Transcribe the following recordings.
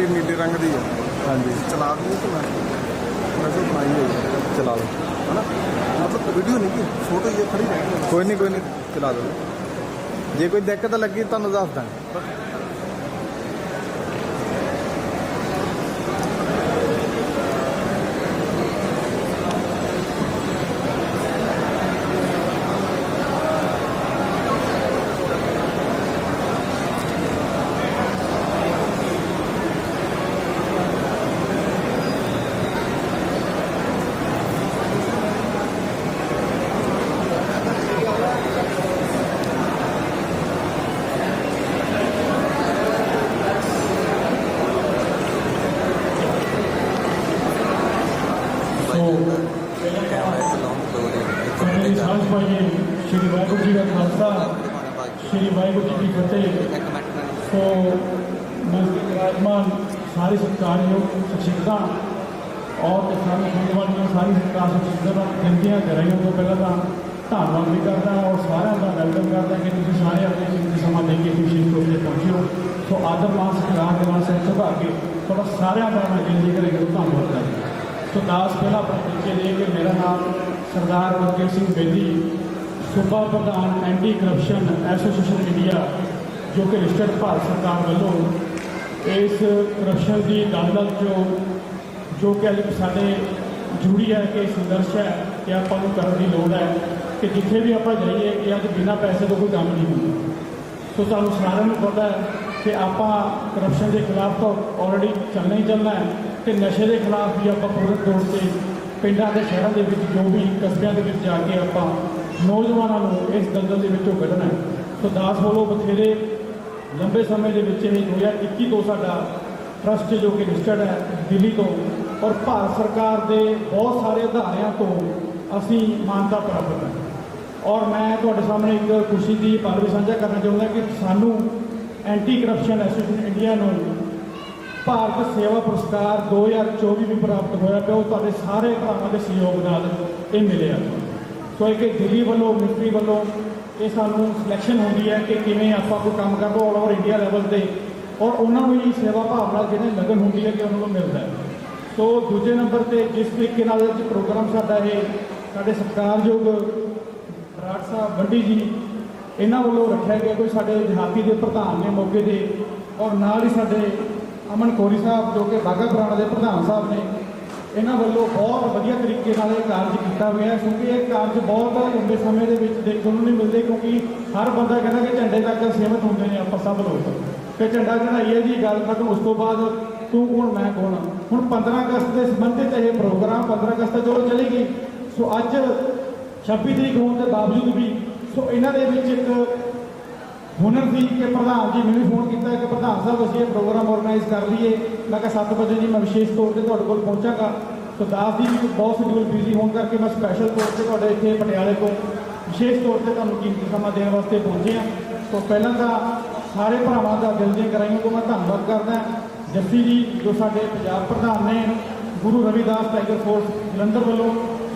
PPT ਨੀਲੇ ਰੰਗ ਦੀ ਹੈ ਹਾਂਜੀ। ਚਲਾ ਦੂੰ ਕਿ ਮੈਂ? ਜੋ ਬਣਾਈ ਹੋਈ ਹੈ ਚਲਾ ਲਓ। ਹਨਾ? ਮਤਲਬ ਵੀਡੀਓ ਨਹੀਂ ਕਿ? ਫੋਟੋ ਹੀ ਖੜੀ ਰਹਿ ਕੋਈ ਨਹੀਂ ਕੋਈ ਨਹੀਂ। ਚਲਾ ਦਿਓ। ਜੇ ਕੋਈ ਦਿੱਕਤ ਲੱਗੀ ਤੁਹਾਨੂੰ ਦੱਸ ਦਾਂਗੇ। ਸ਼੍ਰੀ ਵਾਹਿਗੁਰੂ ਜੀ ਕੀ ਫਤਿਹ ਸੋ ਨਜ਼ਦੀਕ ਵਿਰਾਜਮਾਨ ਸਾਰੇ ਸਤਿਕਾਰਯੋਗ ਸ਼ਖਸੀਅਤਾਂ ਔਰ ਕਿਸਾਨ ਸੰਗਠਨ ਦੀਆਂ ਸਾਰੀ ਸਰਕਾਰ ਸ਼ਖਸੀਅਤਾਂ ਦਾ ਗਿਣਤੀਆਂ ਕਰ ਰਹੀਆਂ ਤੋਂ ਪਹਿਲਾਂ ਤਾਂ ਧੰਨਵਾਦ ਵੀ ਕਰਦਾ ਔਰ ਸਾਰਿਆਂ ਦਾ ਵੈਲਕਮ ਕਰਦਾ ਕਿ ਤੁਸੀਂ ਸਾਰੇ ਆਪਣੇ ਕੀਮਤੀ ਸਮਾਂ ਦੇ ਕੇ ਵਿਸ਼ੇਸ਼ ਤੌਰ ਤੇ ਪਹੁੰਚੇ ਹੋ ਸੋ ਆਦਰ ਮਾਨ ਸਤਿਕਾਰ ਦੇ ਨਾਲ ਸਿਰ ਝੁਕਾ ਕੇ ਤੁਹਾਡਾ ਸਾਰਿਆਂ ਦਾ ਮੈਂ ਦਿਲ ਦੀ ਕਰੇ ਧੰਨਵਾਦ ਕਰਦਾ ਸੋ ਦਾਸ ਪਹਿਲਾ ਆਪਣੇ ਤਰੀਕੇ ਦੇ ਕਿ ਮੇਰਾ ਨਾਮ ਸਰਦਾਰ ਗੁਰਕੇਰ ਸਿੰਘ ਬੇਦੀ ਸੂਬਾ ਪ੍ਰਧਾਨ ਐਂਟੀ ਕਰਪਸ਼ਨ ਐਸੋਸੀਏਸ਼ਨ ਇੰਡੀਆ, ਜੋ ਕਿ ਰਜਿਸਟਰਡ ਭਾਰਤ ਸਰਕਾਰ ਵੱਲੋਂ ਇਸ ਕਰਪਸ਼ਨ ਦੀ ਦਲਦਲ ਜੋ ਜੋ ਕਿ ਅੱਜ ਸਾਡੇ ਜੁੜੀ ਹੈ ਕਿ ਸੰਘਰਸ਼ ਹੈ ਕਿ ਆਪਾਂ ਨੂੰ ਕਰਨ ਦੀ ਲੋੜ ਹੈ ਕਿ ਜਿੱਥੇ ਵੀ ਆਪਾਂ ਜਾਈਏ ਕਿ ਅੱਜ ਬਿਨਾਂ ਪੈਸੇ ਤੋਂ ਕੋਈ ਕੰਮ ਨਹੀਂ ਹੁੰਦਾ। ਸੋ ਤੁਹਾਨੂੰ ਸਾਰਿਆਂ ਨੂੰ ਪਤਾ ਹੈ ਕਿ ਆਪਾਂ ਕਰਪਸ਼ਨ ਦੇ ਖਿਲਾਫ ਤਾਂ ਆਲਰੇਡੀ ਚੱਲਣਾ ਹੀ ਚੱਲਣਾ ਹੈ ਤੇ ਨਸ਼ੇ ਦੇ ਖਿਲਾਫ ਵੀ ਆਪਾਂ ਪੂਰੇ ਤੌਰ ਤੇ ਪਿੰਡਾਂ ਦੇ ਸ਼ਹਿਰਾਂ ਦੇ ਵਿੱਚ ਜੋ ਵੀ ਕਸਬਿਆਂ ਦੇ ਵਿੱਚ ਜਾ ਕੇ ਆਪਾਂ ਨੌਜਵਾਨਾਂ ਨੂੰ ਇਸ ਦਲਦਲ ਦੇ ਵਿੱਚੋਂ ਕੱਢਣਾ ਹੈ। ਸੋ ਦਾਸ ਵੱਲੋਂ ਬਥੇਰੇ ਲੰਬੇ ਸਮੇਂ ਦੇ ਵਿੱਚ ਇਹ 2021 ਤੋਂ ਸਾਡਾ ਟਰਸਟ ਜੋ ਕਿ ਰਜਿਸਟਰਡ ਹੈ, ਦਿੱਲੀ ਤੋਂ। ਔਰ ਭਾਰਤ ਸਰਕਾਰ ਦੇ ਬਹੁਤ ਸਾਰੇ ਅਦਾਰਿਆਂ ਤੋਂ ਅਸੀਂ ਮਾਨਤਾ ਪ੍ਰਾਪਤ ਹੈ ਔਰ ਮੈਂ ਤੁਹਾਡੇ ਸਾਹਮਣੇ ਇੱਕ ਖੁਸ਼ੀ ਦੀ ਗੱਲ ਵੀ ਸਾਂਝਾ ਕਰਨਾ ਚਾਹੁੰਦਾ ਕਿ ਸਾਨੂੰ ਐਂਟੀ ਕਰਪਸ਼ਨ ਐਸੋਸੀਏਸ਼ਨ ਇੰਡੀਆ ਨੂੰ ਭਾਰਤ ਸੇਵਾ ਪੁਰਸਕਾਰ 2024 ਵੀ ਪ੍ਰਾਪਤ ਹੋਇਆ ਪਿਆ। ਉਹ ਤੁਹਾਡੇ ਸਾਰੇ ਭਰਾਵਾਂ ਦੇ ਸਹਿਯੋਗ ਨਾਲ ਇਹ ਮਿਲਿਆ। ਸੋ ਇਹ ਦਿੱਲੀ ਵੱਲੋਂ ਮਿਲਟਰੀ ਵੱਲੋਂ ਇਹ ਸਾਨੂੰ ਸਿਲੈਕਸ਼ਨ ਹੁੰਦੀ ਹੈ ਕਿ ਕਿਵੇਂ ਆਪਾਂ ਕੋਈ ਕੰਮ ਕਰਦਾ ਆਲ ਓਵਰ ਇੰਡੀਆ ਲੈਵਲ ਤੇ। ਔਰ ਉਹਨਾਂ ਨੂੰ ਹੀ ਸੇਵਾ ਭਾਵਨਾ ਜਿਹੜੇ ਲਗਨ ਹੁੰਦੀ ਹੈ ਕਿ ਉਹਨਾਂ ਨੂੰ ਮਿਲਦਾ ਹੈ। ਸੋ ਦੂਜੇ ਨੰਬਰ ਤੇ ਜਿਸ ਤਰੀਕੇ ਨਾਲ ਇਹ ਪ੍ਰੋਗਰਾਮ ਸਾਡਾ ਇਹ ਸਾਡੇ ਸਤਿਕਾਰਯੋਗ ਬਰਾੜ ਸਾਹਿਬ ਵੱਡੀ ਜੀ, ਇਹਨਾਂ ਵੱਲੋਂ ਰੱਖਿਆ ਗਿਆ ਕੋਈ ਸਾਡੇ ਦਿਹਾਤੀ ਦੇ ਪ੍ਰਧਾਨ ਨੇ ਮੌਕੇ ਦੇ ਔਰ ਨਾਲ ਹੀ ਸਾਡੇ ਅਮਨ ਕੋਰੀ ਸਾਹਿਬ ਜੋ ਕਿ ਬਾਗਾ ਪੁਰਾਣਾ ਦੇ ਪ੍ਰਧਾਨ ਸਾਹਿਬ ਨੇ ਇਹਨਾਂ ਵੱਲੋਂ ਬਹੁਤ ਵਧੀਆ ਤਰੀਕੇ ਨਾਲ ਇਹ ਕਾਰਜ ਕੀਤਾ ਹੋਇਆ ਕਿਉਂਕਿ ਇਹ ਕਾਰਜ ਬਹੁਤ ਲੰਬੇ ਸਮੇਂ ਦੇ ਵਿੱਚ ਦੇਖਣ ਨੂੰ ਨਹੀਂ ਮਿਲਦੇ, ਕਿਉਂਕਿ ਹਰ ਬੰਦਾ ਕਹਿੰਦਾ ਕਿ ਝੰਡੇ ਤੱਕ ਸੀਮਤ ਹੁੰਦੇ ਨੇ ਆਪਾਂ ਸਭ ਲੋਕ। ਕਿ ਝੰਡਾ ਚੜਾਈਏ ਜੀ ਗੱਲ ਖਤਮ ਉਸ ਤੋਂ ਬਾਅਦ ਤੂੰ ਕੌਣ, ਮੈਂ ਕੌਣ ਹੁਣ 15 ਅਗਸਤ ਦੇ ਸੰਬੰਧਿਤ ਇਹ ਪ੍ਰੋਗਰਾਮ 15 ਅਗਸਤ ਤਾਂ ਚਲੋ ਚਲੀ ਗਈ। ਸੋ ਅੱਜ 26 ਤਰੀਕ ਹੋਣ ਦੇ ਬਾਵਜੂਦ ਵੀ, ਸੋ ਇਹਨਾਂ ਦੇ ਵਿੱਚ ਇੱਕ ਹੁਨਰ ਸੀ ਕਿ ਪ੍ਰਧਾਨ ਜੀ ਮੈਨੂੰ ਫੋਨ ਕੀਤਾ ਕਿ ਪ੍ਰਧਾਨ ਸਾਹਿਬ, ਅਸੀਂ ਇਹ ਪ੍ਰੋਗਰਾਮ ਆਰਗੇਨਾਈਜ਼ ਕਰ ਲਈਏ। ਮੈਂ ਕਿਹਾ 7 ਵਜੇ ਜੀ ਮੈਂ ਵਿਸ਼ੇਸ਼ ਤੌਰ ਤੇ ਤੁਹਾਡੇ ਕੋਲ ਪਹੁੰਚਾਂਗਾ। ਸੋ ਦਾਸ ਜੀ ਵੀ ਬਹੁਤ ਸ਼ਡਿਊਲ ਬਿਜ਼ੀ ਹੋਣ ਕਰਕੇ ਮੈਂ ਸਪੈਸ਼ਲ ਤੌਰ ਤੇ ਤੁਹਾਡੇ ਇੱਥੇ ਪਟਿਆਲੇ ਤੋਂ ਵਿਸ਼ੇਸ਼ ਤੌਰ ਤੇ ਤੁਹਾਨੂੰ ਕੀਮਤੀ ਸਮਾਂ ਦੇਣ ਵਾਸਤੇ ਪਹੁੰਚੇ ਹਾਂ। ਸੋ ਪਹਿਲਾਂ ਤਾਂ ਸਾਰੇ ਭਰਾਵਾਂ ਦਾ ਦਿਲ ਦੀਆਂ ਗਰਾਈਆਂ ਤੋਂ ਮੈਂ ਧੰਨਵਾਦ ਕਰਦਾ ਜੱਸੀ ਜੀ, ਜੋ ਸਾਡੇ ਪੰਜਾਬ ਪ੍ਰਧਾਨ ਨੇ, ਗੁਰੂ ਰਵਿਦਾਸ ਟਾਈਗਰ ਫੋਰਸ ਜਲੰਧਰ ਵੱਲੋਂ,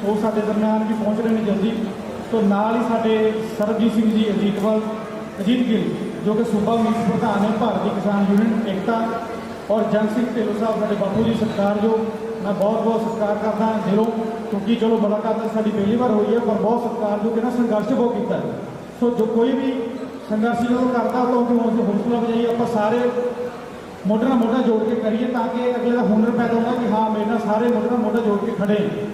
ਉਹ ਸਾਡੇ ਦਰਮਿਆਨ ਵੀ ਪਹੁੰਚ ਰਹੇ ਨੇ ਜਲਦੀ। ਤੋਂ ਨਾਲ ਹੀ ਸਾਡੇ ਸਰਬਜੀਤ ਸਿੰਘ ਜੀ ਅਜੀਤਵਾਲ ਅਜੀਤ ਗਿੱਲ ਜੋ ਕਿ ਸੂਬਾ ਮੀਤ ਪ੍ਰਧਾਨ ਨੇ ਭਾਰਤੀ ਕਿਸਾਨ ਯੂਨੀਅਨ ਏਕਤਾ ਔਰ ਜਨ ਸਿੰਘ ਢਿੱਲੋਂ ਸਾਹਿਬ ਸਾਡੇ ਬਾਪੂ ਜੀ ਸਤਿਕਾਰਯੋਗ ਮੈਂ ਬਹੁਤ ਬਹੁਤ ਸਤਿਕਾਰ ਕਰਦਾ ਹਾਂ ਦਿਲੋਂ ਕਿਉਂਕਿ ਚਲੋ ਮੁਲਾਕਾਤ ਤਾਂ ਸਾਡੀ ਪਹਿਲੀ ਵਾਰ ਹੋਈ ਹੈ ਪਰ ਬਹੁਤ ਸਤਿਕਾਰਯੋਗ ਇਹਨਾਂ ਸੰਘਰਸ਼ ਬਹੁਤ ਕੀਤਾ ਹੈ ਸੋ ਜੋ ਕੋਈ ਵੀ ਸੰਘਰਸ਼ ਜਦੋਂ ਕਰਦਾ ਤਾਂ ਉਹਨੂੰ ਹੌਸਲਾ ਹੌਸਲਾ ਵਜਾਈ ਆਪਾਂ ਸਾਰੇ ਮੋਢੇ ਨਾਲ ਮੋਢਾ ਜੋੜ ਕੇ ਕਰੀਏ ਤਾਂ ਕਿ ਅਗਲੇ ਦਾ ਹੁਨਰ ਪੈਦਾ ਹੁੰਦਾ ਕਿ ਹਾਂ ਮੇਰੇ ਨਾਲ ਸਾਰੇ ਮੋਢੇ ਨਾਲ ਮੋਢਾ ਜੋੜ ਕੇ ਖੜੇ ਨੇ।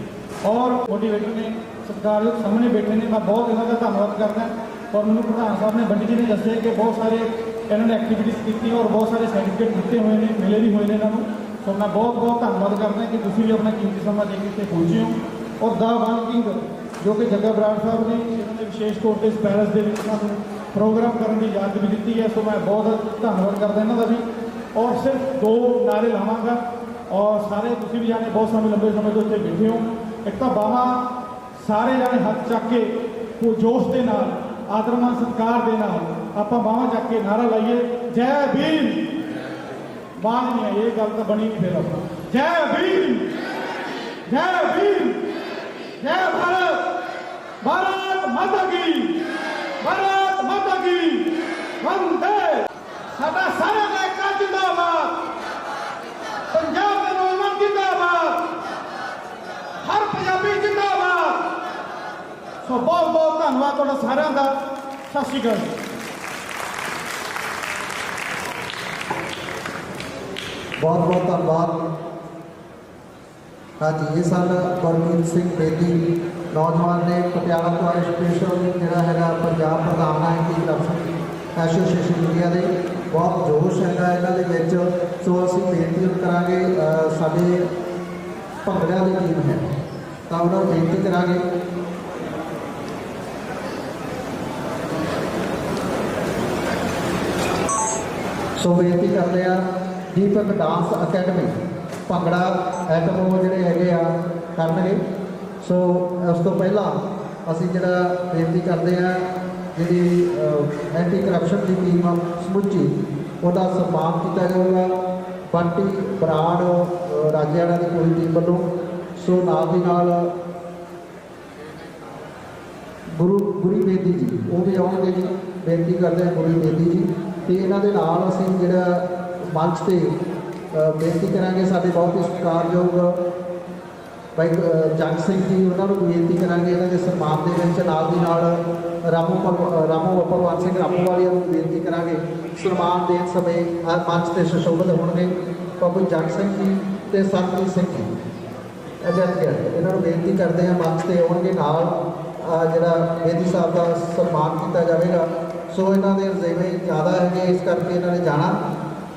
ਔਰ ਮੋਟੀਵੇਟਰ ਨੇ ਸਤਿਕਾਰਯੋਗ ਸਾਹਮਣੇ ਬੈਠੇ ਨੇ ਮੈਂ ਬਹੁਤ ਇਹਨਾਂ ਦਾ ਧੰਨਵਾਦ ਕਰਦਾ ਔਰ ਮੈਨੂੰ ਪ੍ਰਧਾਨ ਸਾਹਿਬ ਨੇ ਬੰਡੀ ਜੀ ਨੇ ਦੱਸਿਆ ਕਿ ਬਹੁਤ ਸਾਰੇ ਇਹਨਾਂ ਨੇ ਐਕਟੀਵਿਟੀਜ਼ ਕੀਤੀ ਔਰ ਬਹੁਤ ਸਾਰੇ ਸਰਟੀਫਿਕੇਟ ਦਿੱਤੇ ਹੋਏ ਨੇ ਮਿਲੇ ਵੀ ਹੋਏ ਨੇ ਇਹਨਾਂ ਨੂੰ ਸੋ ਮੈਂ ਬਹੁਤ ਬਹੁਤ ਧੰਨਵਾਦ ਕਰਦਾ ਕਿ ਤੁਸੀਂ ਵੀ ਆਪਣਾ ਕੀਮਤੀ ਸਮਾਂ ਦੇ ਕੇ ਇੱਥੇ ਪਹੁੰਚੇ ਹੋ ਔਰ ਦਾ ਵਨ ਕਿੰਗ ਜੋ ਕਿ ਜੱਗਾ ਬਰਾੜ ਸਾਹਿਬ ਨੇ ਇਹਨਾਂ ਨੇ ਵਿਸ਼ੇਸ਼ ਤੌਰ ਤੇ ਇਸ ਪੈਲਸ ਦੇ ਵਿੱਚ ਸਾਨੂੰ ਪ੍ਰੋਗਰਾਮ ਕਰਨ ਦੀ ਇਜਾਜ਼ਤ ਵੀ ਦਿੱਤੀ ਹੈ ਸੋ ਮੈਂ ਬਹੁਤ ਧੰਨਵਾਦ ਕਰਦਾ ਇਹਨਾਂ ਦਾ ਵੀ ਔਰ ਸਿਰਫ ਦੋ ਨਾਰੇ ਲਾਵਾਂਗਾ ਔਰ ਸਾਰੇ ਤੁਸੀਂ ਵੀ ਜਾਣੇ ਬਹੁਤ ਸਮੇਂ ਲੰਬੇ ਸਮੇਂ ਤੋਂ ਇੱਥੇ ਬੈਠੇ ਹੋ ਇੱਕ ਤਾਂ ਬਾਵਾ ਸਾਰੇ ਜਾਣੇ ਹੱਥ ਚੱਕ ਕੇ ਉਹ ਜੋਸ਼ ਦੇ ਨਾਲ ਆਦਰਮਾਨ ਸਤਿਕਾਰ ਦੇ ਨਾਲ ਆਪਾਂ ਬਾਹਾਂ ਚੱਕ ਕੇ ਨਾਰਾ ਲਾਈਏ, ਜੈ ਭੀਮ! ਬਾਣ ਹੈ ਇਹ ਗੱਲ ਤਾਂ ਬਣੀ ਨਹੀਂ ਫਿਰ ਆਪਾਂ। ਜੈ ਭੀਮ! ਜੈ ਭੀਮ! ਜੈ ਭਾਰਤ! ਭਾਰਤ ਮਾਤਾ ਕੀ! ਭਾਰਤ ਮਾਤਾ ਕੀ! ਵੰਦੇ! ਸਾਡਾ ਸਾਰਾ ਦਾ ਜਿੰਦਾਬਾਦ ਪੰਜਾਬ ਸੋ ਬਹੁਤ ਬਹੁਤ ਧੰਨਵਾਦ ਤੁਹਾਡਾ ਸਾਰਿਆਂ ਦਾ। ਸਤਿ ਸ਼੍ਰੀ ਅਕਾਲ ਬਹੁਤ ਬਹੁਤ ਧੰਨਵਾਦ। ਹਾਂਜੀ ਇਹ ਸਨ ਗੁਰਮੀਤ ਸਿੰਘ ਬੇਦੀ, ਨੌਜਵਾਨ ਨੇ ਪਟਿਆਲਾ ਤੋਂ ਸਪੈਸ਼ਲ ਜਿਹੜਾ ਹੈਗਾ ਪੰਜਾਬ ਪ੍ਰਧਾਨ ਹੈ ਕਲੱਬ ਐਸੋਸੀਏਸ਼ਨ ਇੰਡੀਆ ਦੇ। ਬਹੁਤ ਜੋਸ਼ ਹੈਗਾ ਇਹਨਾਂ ਦੇ ਵਿੱਚ। ਸੋ ਅਸੀਂ ਬੇਨਤੀ ਕਰਾਂਗੇ ਸਾਡੇ ਭੰਗੜਿਆਂ ਦੀ ਟੀਮ ਹੈ। ਤਾਂ ਉਹਨਾਂ ਨੂੰ ਬੇਨਤੀ ਕਰਾਂਗੇ ਸੋ ਬੇਨਤੀ ਕਰਦੇ ਆ ਦੀਪਕ ਡਾਂਸ ਅਕੈਡਮੀ ਭੰਗੜਾ ਐਟਮ ਉਹ ਜਿਹੜੇ ਹੈਗੇ ਆ ਕਰਨਗੇ। ਸੋ ਉਸ ਤੋਂ ਪਹਿਲਾਂ ਅਸੀਂ ਜਿਹੜਾ ਬੇਨਤੀ ਕਰਦੇ ਆ ਜਿਹੜੀ ਐਂਟੀ ਕਰਪਸ਼ਨ ਦੀ ਟੀਮ ਆ ਸਮੁੱਚੀ ਉਹਦਾ ਸਨਮਾਨ ਕੀਤਾ ਜਾਊਗਾ। ਬੰਟੀ ਬਰਾੜ ਅ, ਰਾਜਿਆਣਾ ਦੀ ਪੂਰੀ ਟੀਮ ਵੱਲੋਂ। ਸੋ ਨਾਲ ਦੀ ਨਾਲ ਗੁਰੂ ਗੁਰੀ ਬੇਦੀ ਜੀ ਉਹ ਵੀ ਆਉਣਗੇ ਜੀ। ਬੇਨਤੀ ਕਰਦੇ ਹਾਂ ਗੁਰੀ ਬੇਦੀ ਜੀ। ਤੇ ਇਹਨਾਂ ਦੇ ਨਾਲ ਅਸੀਂ ਜਿਹੜਾ ਮੰਚ ਤੇ ਬੇਨਤੀ ਕਰਾਂਗੇ ਸਾਡੇ ਬਹੁਤ ਹੀ ਸਤਿਕਾਰਯੋਗ ਭਾਈ ਅ, ਜੰਗ ਸਿੰਘ ਜੀ ਉਹਨਾਂ ਨੂੰ ਬੇਨਤੀ ਕਰਾਂਗੇ ਇਹਨਾਂ ਦੇ ਸਨਮਾਨ ਦੇ ਵਿੱਚ ਨਾਲ ਦੀ ਨਾਲ ਰਾਮੂ ਭਗਵ- ਰਾਮੋ ਭਗਵਾਨ ਸਿੰਘ ਰਾਮੂ ਵਾਲਿਆਂ ਨੂੰ ਬੇਨਤੀ ਕਰਾਂਗੇ। ਸਨਮਾਨ ਦੇਣ ਸਮੇਂ ਹਰ ਮੰਚ ਤੇ ਸੁਸ਼ੋਭਿਤ ਹੋਣਗੇ ਬਾਬੂ ਜੰਗ ਸਿੰਘ ਜੀ ਤੇ ਸਰਜੀਤ ਸਿੰਘ ਜੀ। ਅਜਿਹੇ ਇਹਨਾਂ ਨੂੰ ਬੇਨਤੀ ਕਰਦੇ ਹਾਂ ਮੰਚ ਤੇ ਆਉਣਗੇ ਨਾਲ ਜਿਹੜਾ ਬੇਦੀ ਸਾਹਿਬ ਦਾ ਸਨਮਾਨ ਕੀਤਾ ਜਾਵੇਗਾ। ਸੋ ਇਹਨਾਂ ਦੇ ਰਜ਼ੇਵੇ ਜ਼ਿਆਦਾ ਹੈਗੇ ਇਸ ਕਰਕੇ ਇਹਨਾਂ ਨੇ ਜਾਣਾ।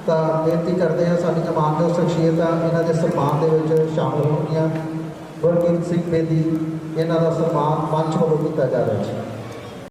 ਤਾਂ ਬੇਨਤੀ ਕਰਦੇ ਹਾਂ ਸਾਡੀਆਂ ਮਾਨਯੋਗ ਸ਼ਖਸੀਅਤਾਂ ਇਹਨਾਂ ਦੇ ਸਨਮਾਨ ਦੇ ਵਿੱਚ ਸ਼ਾਮਲ ਹੋਣਗੀਆਂ। ਗੁਰਮੀਤ ਸਿੰਘ ਬੇਦੀ, ਇਹਨਾਂ ਦਾ ਸਨਮਾਨ ਮੰਚ ਵੱਲੋਂ ਕੀਤਾ ਜਾ ਰਿਹਾ ਹੈ।